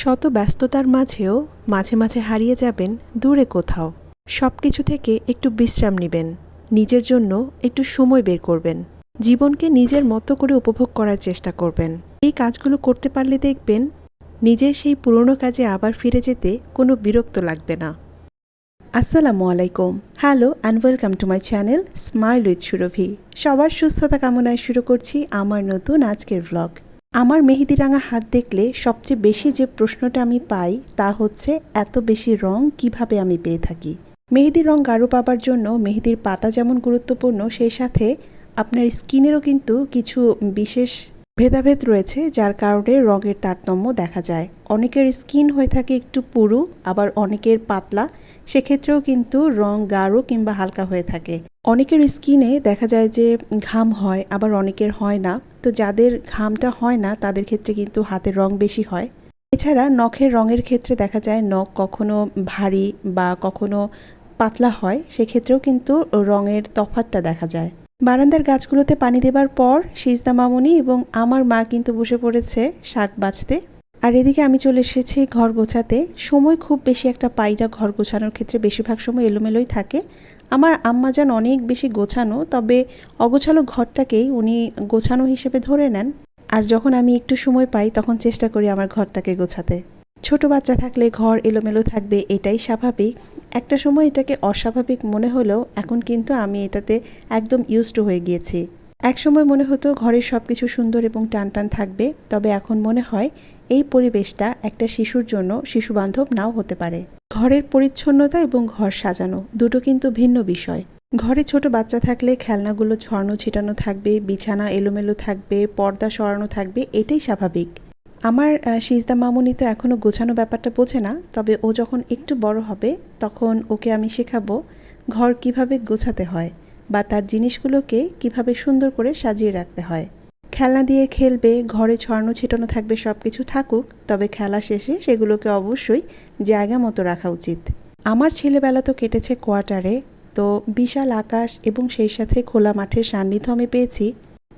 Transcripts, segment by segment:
শত ব্যস্ততার মাঝেও মাঝে মাঝে হারিয়ে যাবেন দূরে কোথাও। সব কিছু থেকে একটু বিশ্রাম নেবেন। নিজের জন্য একটু সময় বের করবেন। জীবনকে নিজের মতো করে উপভোগ করার চেষ্টা করবেন। এই কাজগুলো করতে পারলে দেখবেন, নিজের সেই পুরনো কাজে আবার ফিরে যেতে কোনো বিরক্ত লাগবে না। আসসালামু আলাইকুম। Hello and welcome to my channel smile with Surabhi সবার সুস্থতা কামনায় শুরু করছি আমার নতুন আজকের ভ্লগ আমার মেহেদি রাঙা হাত দেখলে সবচেয়ে বেশি যে প্রশ্নটা আমি পাই তা হচ্ছে, এত বেশি রং কীভাবে আমি পেয়ে থাকি? মেহেদির রং গাঢ় পাবার জন্য মেহেদির পাতা যেমন গুরুত্বপূর্ণ, সেই সাথে আপনার স্কিনেরও কিন্তু কিছু বিশেষ ভেদাভেদ রয়েছে, যার কারণে রঙের তারতম্য দেখা যায়। অনেকের স্কিন হয়ে থাকে একটু পুরু, আবার অনেকের পাতলা। সেক্ষেত্রেও কিন্তু রং গাঢ় কিংবা হালকা হয়ে থাকে। অনেকের স্কিনে দেখা যায় যে ঘাম হয়, আবার অনেকের হয় না। তো যাদের ঘামটা হয় না, তাদের ক্ষেত্রে কিন্তু হাতের রং বেশি হয়। এছাড়া নখের রঙের ক্ষেত্রে দেখা যায় নখ কখনো ভারী বা কখনো পাতলা হয়, সেক্ষেত্রেও কিন্তু রঙের তফাতটা দেখা যায়। বারান্দার গাছগুলোতে পানি দেবার পর সিজদা মামুনি এবং আমার মা কিন্তু বসে পড়েছে শাক বাছতে। আর এদিকে আমি চলে এসেছি ঘর গোছাতে। সময় খুব বেশি একটা পাই না ঘর গোছানোর ক্ষেত্রে, বেশিরভাগ সময় এলোমেলোই থাকে। আমার আম্মাজান অনেক বেশি গোছানো, তবে অগোছালো ঘরটাকেই উনি গোছানো হিসেবে ধরে নেন। আর যখন আমি একটু সময় পাই, তখন চেষ্টা করি আমার ঘরটাকে গোছাতে। ছোট বাচ্চা থাকলে ঘর এলোমেলো থাকবে, এটাই স্বাভাবিক। একটা সময় এটাকে অস্বাভাবিক মনে হলেও, এখন কিন্তু আমি এটাতে একদম ইউজড হয়ে গিয়েছি। এক সময় মনে হতো ঘরের সব কিছু সুন্দর এবং টানটান থাকবে, তবে এখন মনে হয় এই পরিবেশটা একটা শিশুর জন্য শিশুবান্ধব নাও হতে পারে। ঘরের পরিচ্ছন্নতা এবং ঘর সাজানো দুটো কিন্তু ভিন্ন বিষয়। ঘরে ছোট বাচ্চা থাকলে খেলনাগুলো ছড়ানো ছিটানো থাকবে, বিছানা এলোমেলো থাকবে, পর্দা সরানো থাকবে, এটাই স্বাভাবিক। আমার সিজদা মামুনি তো এখনও গোছানো ব্যাপারটা বোঝে না, তবে ও যখন একটু বড় হবে, তখন ওকে আমি শেখাবো ঘর কীভাবে গোছাতে হয়। বা তার জিনিসগুলোকে কীভাবে সুন্দর করে সাজিয়ে রাখতে হয়। খেলনা দিয়ে খেলবে, ঘরে ছড়ানো ছিটানো থাকবে সব কিছু থাকুক, তবে খেলা শেষে সেগুলোকে অবশ্যই জায়গা মতো রাখা উচিত। আমার ছেলেবেলা তো কেটেছে কোয়ার্টারে, তো বিশাল আকাশ এবং সেই সাথে খোলা মাঠের সান্নিধ্য আমি পেয়েছি।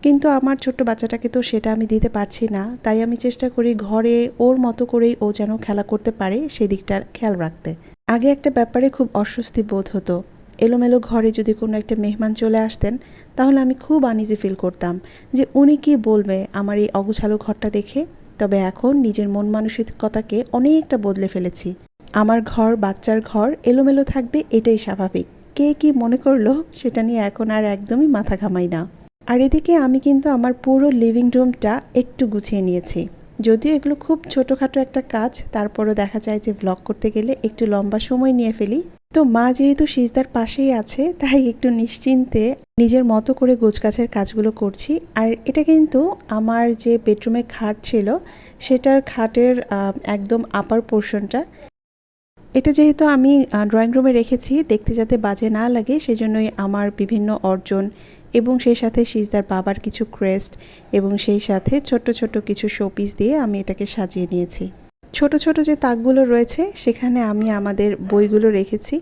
কিন্তু আমার ছোট্ট বাচ্চাটাকে তো সেটা আমি দিতে পারছি না, তাই আমি চেষ্টা করি ঘরে ওর মতো করেই ও যেন খেলা করতে পারে সেদিকটার খেয়াল রাখতে। আগে একটা ব্যাপারে খুব অস্বস্তি বোধ হতো। এলোমেলো ঘরে যদি কোনো একটা মেহমান চলে আসতেন, তাহলে আমি খুব আনিজি ফিল করতাম যে উনি কি বলবে আমার এই অগোছালো ঘরটা দেখে। তবে এখন নিজের মন মানসিকতাকে অনেকটা বদলে ফেলেছি। আমার ঘর, বাচ্চার ঘর, এলোমেলো থাকবে এটাই স্বাভাবিক। কে কি মনে করল সেটা নিয়ে এখন আর একদমই মাথা ঘামাই না। আর এদিকে আমি কিন্তু আমার পুরো লিভিং রুমটা একটু গুছিয়ে নিয়েছি। যদিও এগুলো খুব ছোটোখাটো একটা কাজ, তারপরও দেখা যায় যে ব্লগ করতে গেলে একটু লম্বা সময় নিয়ে ফেলি। তো মা যেহেতু সিজদার পাশেই আছে, তাই একটু নিশ্চিন্তে নিজের মতো করে গোছগাছের কাজগুলো করছি। আর এটা কিন্তু আমার যে বেডরুমে খাট ছিল, সেটার খাটের একদম আপার পোর্শনটা এটা যেহেতু আমি ড্রয়িং রুমে রেখেছি, দেখতে যাতে বাজে না লাগে, সেজন্যই আমার বিভিন্ন অর্জন এবং সেই সাথে সিজদার বাবার কিছু ক্রেস্ট এবং সেই সাথে ছোট ছোট কিছু শোপিস দিয়ে আমি এটাকে সাজিয়ে নিয়েছি। ছোট ছোট যে তাকগুলো রয়েছে, সেখানে আমি আমাদের বইগুলো রেখেছি।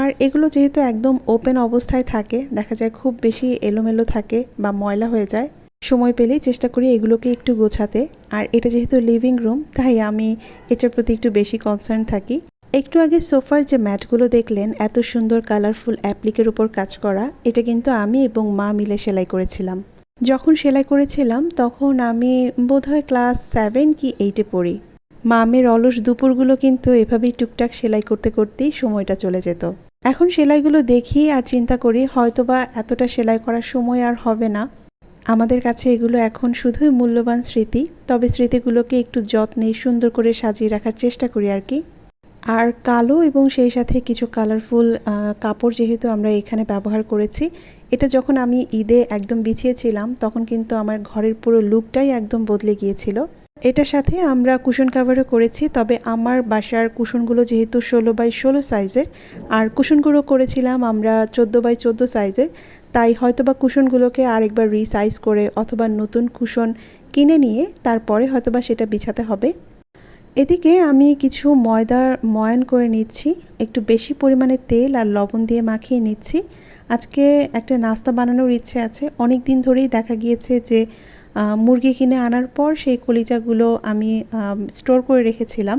আর এগুলো যেহেতু একদম ওপেন অবস্থায় থাকে, দেখা যায় খুব বেশি এলোমেলো থাকে বা ময়লা হয়ে যায়, সময় পেলেই চেষ্টা করি এগুলোকে একটু গোছাতে। আর এটা যেহেতু লিভিং রুম তাই আমি এটার প্রতি একটু বেশি কনসার্ন থাকি। একটু আগে সোফার যে ম্যাটগুলো দেখলেন, এত সুন্দর কালারফুল অ্যাপ্লিকের উপর কাজ করা, এটা কিন্তু আমি এবং মা মিলে সেলাই করেছিলাম। যখন সেলাই করেছিলাম, তখন আমি বোধহয় ক্লাস সেভেন কি এইটে পড়ি। মামের অলস দুপুরগুলো কিন্তু এভাবেই টুকটাক সেলাই করতে করতেই সময়টা চলে যেত। এখন সেলাইগুলো দেখি আর চিন্তা করি হয়তোবা এতটা সেলাই করার সময় আর হবে না। আমাদের কাছে এগুলো এখন শুধুই মূল্যবান স্মৃতি, তবে স্মৃতিগুলোকে একটু যত্নে সুন্দর করে সাজিয়ে রাখার চেষ্টা করি আর কি। আর কালো এবং সেই সাথে কিছু কালারফুল কাপড় যেহেতু আমরা এখানে ব্যবহার করেছি, এটা যখন আমি ঈদে একদম বিছিয়েছিলাম, তখন কিন্তু আমার ঘরের পুরো লুকটাই একদম বদলে গিয়েছিল। এটার সাথে আমরা কুশন কাভারও করেছি, তবে আমার বাসার কুশনগুলো যেহেতু ষোলো বাই ষোলো সাইজের আর কুশনগুলো করেছিলাম আমরা চোদ্দ বাই চোদ্দ সাইজের তাই হয়তোবা কুশনগুলোকে আরেকবার রিসাইজ করে অথবা নতুন কুশন কিনে নিয়ে তারপরে হয়তোবা সেটা বিছাতে হবে। এদিকে আমি কিছু ময়দার ময়ান করে নিচ্ছি, একটু বেশি পরিমাণে তেল আর লবণ দিয়ে মাখিয়ে নিচ্ছি। আজকে একটা নাস্তা বানানোর ইচ্ছে আছে অনেক দিন ধরেই দেখা গিয়েছে যে মুরগি কিনে আনার পর সেই কলিজাগুলো আমি স্টোর করে রেখেছিলাম।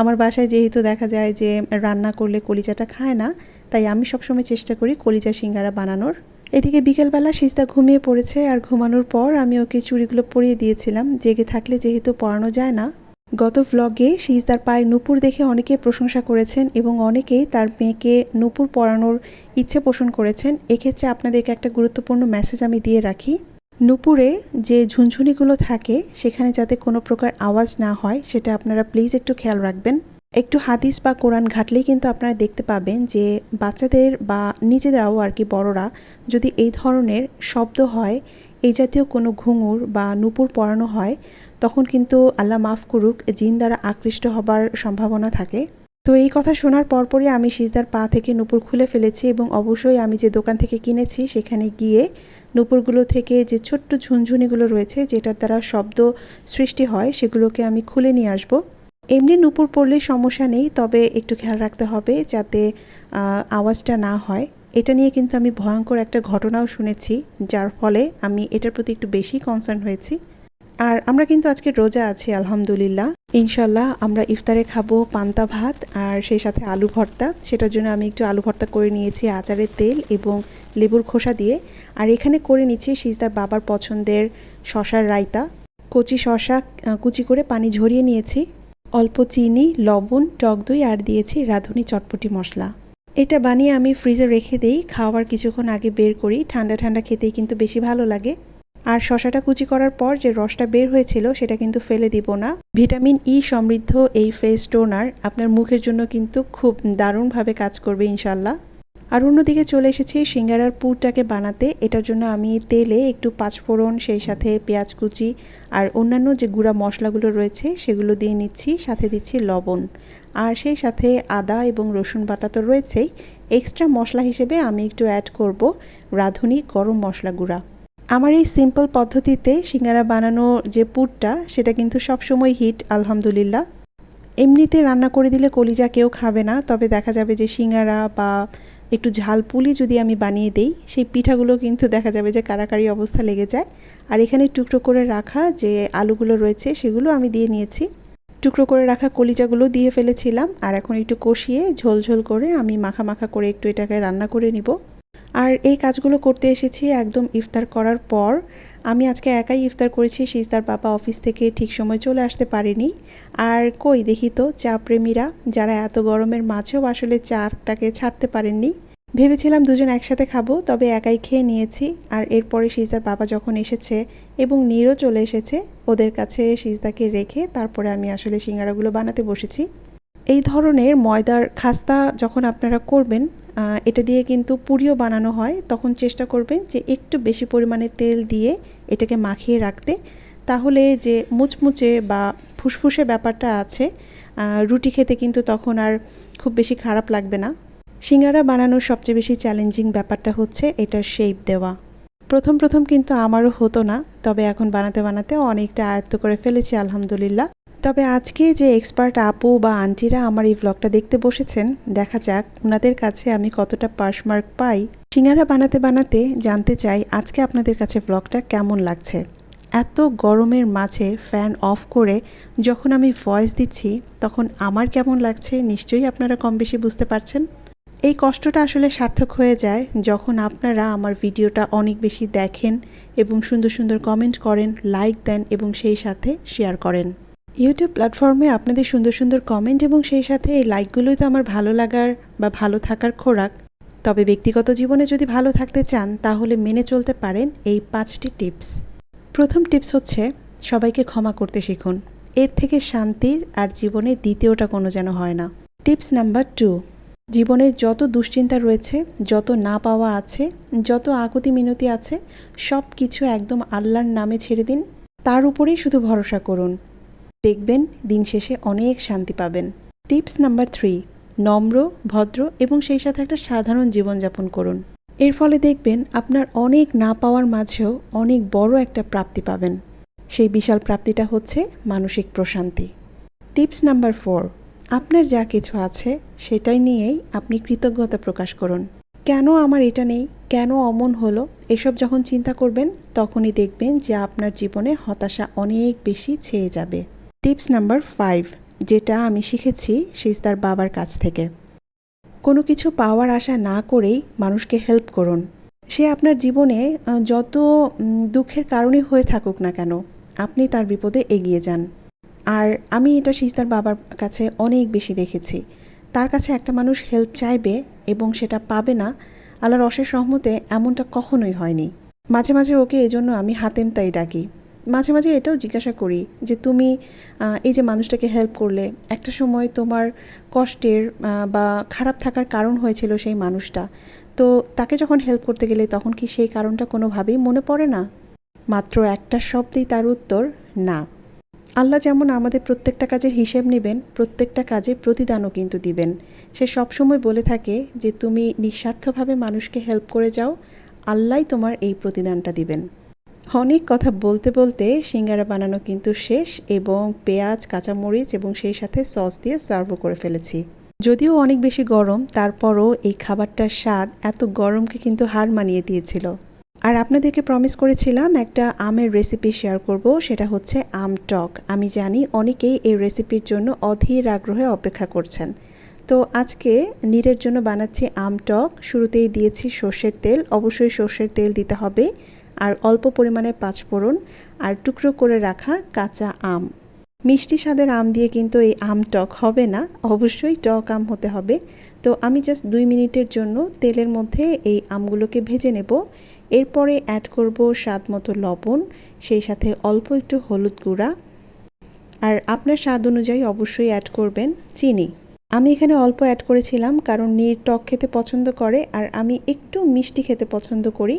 আমার বাসায় যেহেতু দেখা যায় যে রান্না করলে কলিজাটা খায় না, তাই আমি সবসময় চেষ্টা করি কলিজা সিঙ্গারা বানানোর। এদিকে বিকেলবেলা সিস্তা ঘুমিয়ে পড়েছে আর ঘুমানোর পর আমি ওকে চুড়িগুলো পরিয়ে দিয়েছিলাম। জেগে থাকলে যেহেতু পরানো যায় না, গত ভ্লগে সিজদার পায়ের নূপুর দেখে অনেকে প্রশংসা করেছেন এবং অনেকেই তার মেয়েকে নূপুর পরানোর ইচ্ছে পোষণ করেছেন। এক্ষেত্রে আপনাদেরকে একটা গুরুত্বপূর্ণ মেসেজ আমি দিয়ে রাখি। নুপুরে যে ঝুনঝুনিগুলো থাকে, সেখানে যাতে কোনো প্রকার আওয়াজ না হয়, সেটা আপনারা প্লিজ একটু খেয়াল রাখবেন। একটু হাদিস বা কোরআন ঘাটলেই কিন্তু আপনারা দেখতে পাবেন যে বাচ্চাদের বা নিজেরাও আর কি বড়রা যদি এই ধরনের শব্দ হয়, এই জাতীয় কোনো ঘুঙুর বা নুপুর পরানো হয়, তখন কিন্তু আল্লাহ মাফ করুক, জিন দ্বারা আকৃষ্ট হবার সম্ভাবনা থাকে। তো এই কথা শোনার পরপরই আমি সিজদার পা থেকে নুপুর খুলে ফেলেছি এবং অবশ্যই আমি যে দোকান থেকে কিনেছি, সেখানে গিয়ে নুপুরগুলো থেকে যে ছোট্ট ঝুনঝুনিগুলো রয়েছে, যেটার দ্বারা শব্দ সৃষ্টি হয়, সেগুলোকে আমি খুলে নিয়ে আসব। এমনি নূপুর পড়লে সমস্যা নেই, তবে একটু খেয়াল রাখতে হবে যাতে আওয়াজটা না হয়। এটা নিয়ে কিন্তু আমি ভয়ঙ্কর একটা ঘটনাও শুনেছি, যার ফলে আমি এটার প্রতি একটু বেশি কনসার্ন হয়েছি। আর আমরা কিন্তু আজকে রোজা আছি, আলহামদুলিল্লাহ। ইনশাল্লাহ আমরা ইফতারে খাব পান্তা ভাত আর সেই সাথে আলু ভর্তা। সেটার জন্য আমি একটু আলু ভর্তা করে নিয়েছি, আচারের তেল এবং লেবুর খোসা দিয়ে। আর এখানে করে নিচ্ছি সিজদার বাবার পছন্দের শশার রায়তা। কচি শশা কুচি করে পানি ঝরিয়ে নিয়েছি। অল্প চিনি, লবণ, টক দই আর দিয়েছি রাঁধুনি চটপটি মশলা। এটা বানিয়ে আমি ফ্রিজে রেখে দিই, খাওয়ার কিছুক্ষণ আগে বের করি। ঠান্ডা ঠান্ডা খেতেই কিন্তু বেশি ভালো লাগে। আর শশাটা কুচি করার পর যে রসটা বের হয়েছিল, সেটা কিন্তু ফেলে দিব না। ভিটামিন ই সমৃদ্ধ এই ফেস টোনার আপনার মুখের জন্য কিন্তু খুব দারুণভাবে কাজ করবে ইনশাল্লাহ আর অন্যদিকে চলে এসেছি সিঙ্গারার পুরটাকে বানাতে। এটার জন্য আমি তেলে একটু পাঁচফোড়ন, সেই সাথে পেঁয়াজ কুচি আর অন্যান্য যে গুঁড়া মশলাগুলো রয়েছে সেগুলো দিয়ে নিচ্ছি, সাথে দিচ্ছি লবণ। আর সেই সাথে আদা এবং রসুন বাটা তো রয়েছেই, এক্সট্রা মশলা হিসেবে আমি একটু অ্যাড করব রাঁধুনি গরম মশলা গুঁড়া। আমার এই সিম্পল পদ্ধতিতে সিঙ্গারা বানানো যে পুরটা, সেটা কিন্তু সবসময় হিট, আলহামদুলিল্লাহ। এমনিতে রান্না করে দিলে কলিজা কেউ খাবে না, তবে দেখা যাবে যে সিঙ্গারা বা একটু ঝাল পুলি যদি আমি বানিয়ে দেই, সেই পিঠাগুলো কিন্তু দেখা যাবে যে কারাকারি অবস্থা লেগে যায়। আর এখানে টুকরো করে রাখা যে আলুগুলো রয়েছে, সেগুলো আমি দিয়ে নিয়েছি। টুকরো করে রাখা কলিজাগুলো দিয়ে ফেলেছিলাম, আর এখন একটু কষিয়ে ঝোল ঝোল করে আমি মাখা মাখা করে একটু এটাকে রান্না করে নিব। আর এই কাজগুলো করতে এসেছি একদম ইফতার করার পর। আমি আজকে একাই ইফতার করেছি, সিজদার বাবা অফিস থেকে ঠিক সময় চলে আসতে পারেনি। আর কই, দেখি তো, চা প্রেমীরা, যারা এত গরমের মাঝেও আসলে চাটাকে ছাড়তে পারেননি। ভেবেছিলাম দুজন একসাথে খাব, তবে একাই খেয়ে নিয়েছি। আর এরপরে সিজদার বাবা যখন এসেছে এবং নীরও চলে এসেছে, ওদের কাছে সিজদাকে রেখে তারপরে আমি আসলে সিঙ্গারাগুলো বানাতে বসেছি। এই ধরনের ময়দার খাস্তা যখন আপনারা করবেন এটা দিয়ে কিন্তু পুরিও বানানো হয়। তখন চেষ্টা করবেন যে একটু বেশি পরিমাণে তেল দিয়ে এটাকে মাখিয়ে রাখতে। তাহলে যে মুচমুচে বা ফুসফুসে ব্যাপারটা আছে রুটি খেতে কিন্তু তখন আর খুব বেশি খারাপ লাগবে না। সিঙ্গারা বানানোর সবচেয়ে বেশি চ্যালেঞ্জিং ব্যাপারটা হচ্ছে এটার শেপ দেওয়া। প্রথম প্রথম কিন্তু আমারও হতো না, তবে এখন বানাতে বানাতে অনেকটা আয়ত্ত করে ফেলেছি, আলহামদুলিল্লাহ। তবে আজকে যে এক্সপার্ট আপু বা আন্টিরা আমার এই ব্লগটা দেখতে বসেছেন, দেখা যাক ওনাদের কাছে আমি কতটা পাসমার্ক পাই। সিঙ্গারা বানাতে বানাতে জানতে চাই আজকে আপনাদের কাছে ব্লগটা কেমন লাগছে। এত গরমের মাঝে ফ্যান অফ করে যখন আমি ভয়েস দিচ্ছি, তখন আমার কেমন লাগছে নিশ্চয়ই আপনারা কম বেশি বুঝতে পারছেন। এই কষ্টটা আসলে সার্থক হয়ে যায় যখন আপনারা আমার ভিডিওটা অনেক বেশি দেখেন এবং সুন্দর সুন্দর কমেন্ট করেন লাইক দেন এবং সেই সাথে শেয়ার করেন। ইউটিউব প্ল্যাটফর্মে আপনাদের সুন্দর সুন্দর কমেন্ট এবং সেই সাথে এই লাইকগুলোই তো আমার ভালো লাগার বা ভালো থাকার খোরাক। তবে ব্যক্তিগত জীবনে যদি ভালো থাকতে চান, তাহলে মেনে চলতে পারেন এই পাঁচটি টিপস প্রথম টিপস হচ্ছে, সবাইকে ক্ষমা করতে শিখুন। এর থেকে শান্তির আর জীবনে দ্বিতীয়টা কোনো যেন হয় না। টিপস নাম্বার টু জীবনের যত দুশ্চিন্তা রয়েছে, যত না পাওয়া আছে, যত আকুতি মিনতি আছে সব কিছু একদম আল্লাহর নামে ছেড়ে দিন। তার উপরেই শুধু ভরসা করুন। দেখবেন দিন শেষে অনেক শান্তি পাবেন। টিপস নাম্বার থ্রি, নম্র, ভদ্র এবং সেই সাথে একটা সাধারণ জীবনযাপন করুন। এর ফলে দেখবেন আপনার অনেক না পাওয়ার মাঝেও অনেক বড় একটা প্রাপ্তি পাবেন। সেই বিশাল প্রাপ্তিটা হচ্ছে মানসিক প্রশান্তি। টিপস নাম্বার ফোর, আপনার যা কিছু আছে সেটাই নিয়েই আপনি কৃতজ্ঞতা প্রকাশ করুন। কেন আমার এটা নেই? কেন অমন হলো? এসব যখন চিন্তা করবেন, তখনই দেখবেন যে আপনার জীবনে হতাশা অনেক বেশি ছেয়ে যাবে। টিপস নাম্বার ফাইভ যেটা আমি শিখেছি সিস্তার বাবার কাছ থেকে। কোনো কিছু পাওয়ার আশা না করেই মানুষকে হেল্প করুন। সে আপনার জীবনে যত দুঃখের কারণে হয়ে থাকুক না কেন, আপনি তার বিপদে এগিয়ে যান। আর আমি এটা সিস্তার বাবার কাছে অনেক বেশি দেখেছি। তার কাছে একটা মানুষ হেল্প চাইবে এবং সেটা পাবে না, আল্লাহর অশেষ রহমতে এমনটা কখনোই হয়নি। মাঝে মাঝে ওকে এজন্য আমি হাতেম তাই ডাকি। মাঝে মাঝে এটাও জিজ্ঞাসা করি যে তুমি এই যে মানুষটাকে হেল্প করলে, একটা সময় তোমার কষ্টের বা খারাপ থাকার কারণ হয়েছিল সেই মানুষটা, তো তাকে যখন হেল্প করতে গেলে তখন কি সেই কারণটা কোনোভাবেই মনে পড়ে না? মাত্র একটা শব্দেই তার উত্তর, না। আল্লাহ যেমন আমাদের প্রত্যেকটা কাজের হিসেব নেবেন, প্রত্যেকটা কাজে প্রতিদানও কিন্তু দিবেন। সে সবসময় বলে থাকে যে, তুমি নিঃস্বার্থভাবে মানুষকে হেল্প করে যাও, আল্লাহই তোমার এই প্রতিদানটা দিবেন। অনেক কথা বলতে বলতে সিঙ্গারা বানানো কিন্তু শেষ এবং পেঁয়াজ, কাঁচামরিচ এবং সেই সাথে সস দিয়ে সার্ভও করে ফেলেছি। যদিও অনেক বেশি গরম, তারপরও এই খাবারটার স্বাদ এত গরমকে কিন্তু হার মানিয়ে দিয়েছিল। আর আপনাদেরকে প্রমিস করেছিলাম একটা আমের রেসিপি শেয়ার করব, সেটা হচ্ছে আম টক। আমি জানি অনেকেই এই রেসিপির জন্য অধীর আগ্রহে অপেক্ষা করছেন। তো আজকে নীরের জন্য বানাচ্ছি আম টক। শুরুতেই দিয়েছি সর্ষের তেল। অবশ্যই সর্ষের তেল দিতে হবে। আর অল্প পরিমাণে পাঁচফোড়ন আর টুকরো করে রাখা কাঁচা আম। মিষ্টি স্বাদের আম দিয়ে কিন্তু এই আম টক হবে না, অবশ্যই টক আম হতে হবে। তো আমি জাস্ট দুই মিনিটের জন্য তেলের মধ্যে এই আমগুলোকে ভেজে নেব। এরপরে অ্যাড করব স্বাদ মতো লবণ, সেই সাথে অল্প একটু হলুদ গুঁড়া। আর আপনার স্বাদ অনুযায়ী অবশ্যই অ্যাড করবেন চিনি। আমি এখানে অল্প অ্যাড করেছিলাম কারণ নীর টক খেতে পছন্দ করে আর আমি একটু মিষ্টি খেতে পছন্দ করি।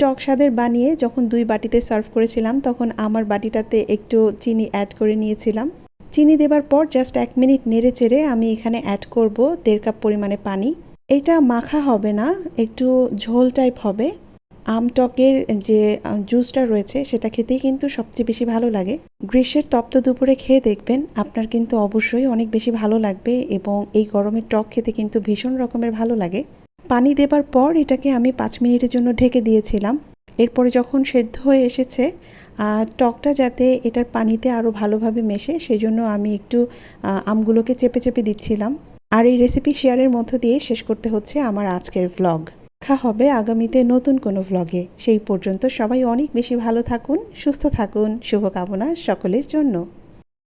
টক স্বাদের বানিয়ে যখন দুই বাটিতে সার্ভ করেছিলাম, তখন আমার বাটিটাতে একটু চিনি অ্যাড করে নিয়েছিলাম। চিনি দেবার পর জাস্ট এক মিনিট নেড়ে চেড়ে আমি এখানে অ্যাড করব দেড় কাপ পরিমাণে পানি। এটা মাখা হবে না, একটু ঝোল টাইপ হবে। আম টকের যে জুসটা রয়েছে, সেটা খেতেই কিন্তু সবচেয়ে বেশি ভালো লাগে। গ্রীষ্মের তপ্ত দুপুরে খেয়ে দেখবেন, আপনার কিন্তু অবশ্যই অনেক বেশি ভালো লাগবে এবং এই গরমের টক খেতে কিন্তু ভীষণ রকমের ভালো লাগে। পানি দেবার পর এটাকে আমি পাঁচ মিনিটের জন্য ঢেকে দিয়েছিলাম। এরপরে যখন সেদ্ধ হয়ে এসেছে টকটা যাতে এটার পানিতে আরও ভালোভাবে মেশে, সেজন্য আমি একটু আমগুলোকে চেপে চেপে দিচ্ছিলাম। আর এই রেসিপি শেয়ারের মধ্য দিয়ে শেষ করতে হচ্ছে আমার আজকের ভ্লগ দেখা হবে আগামীতে নতুন কোনো ভ্লগে সেই পর্যন্ত সবাই অনেক বেশি ভালো থাকুন, সুস্থ থাকুন, শুভকামনা সকলের জন্য।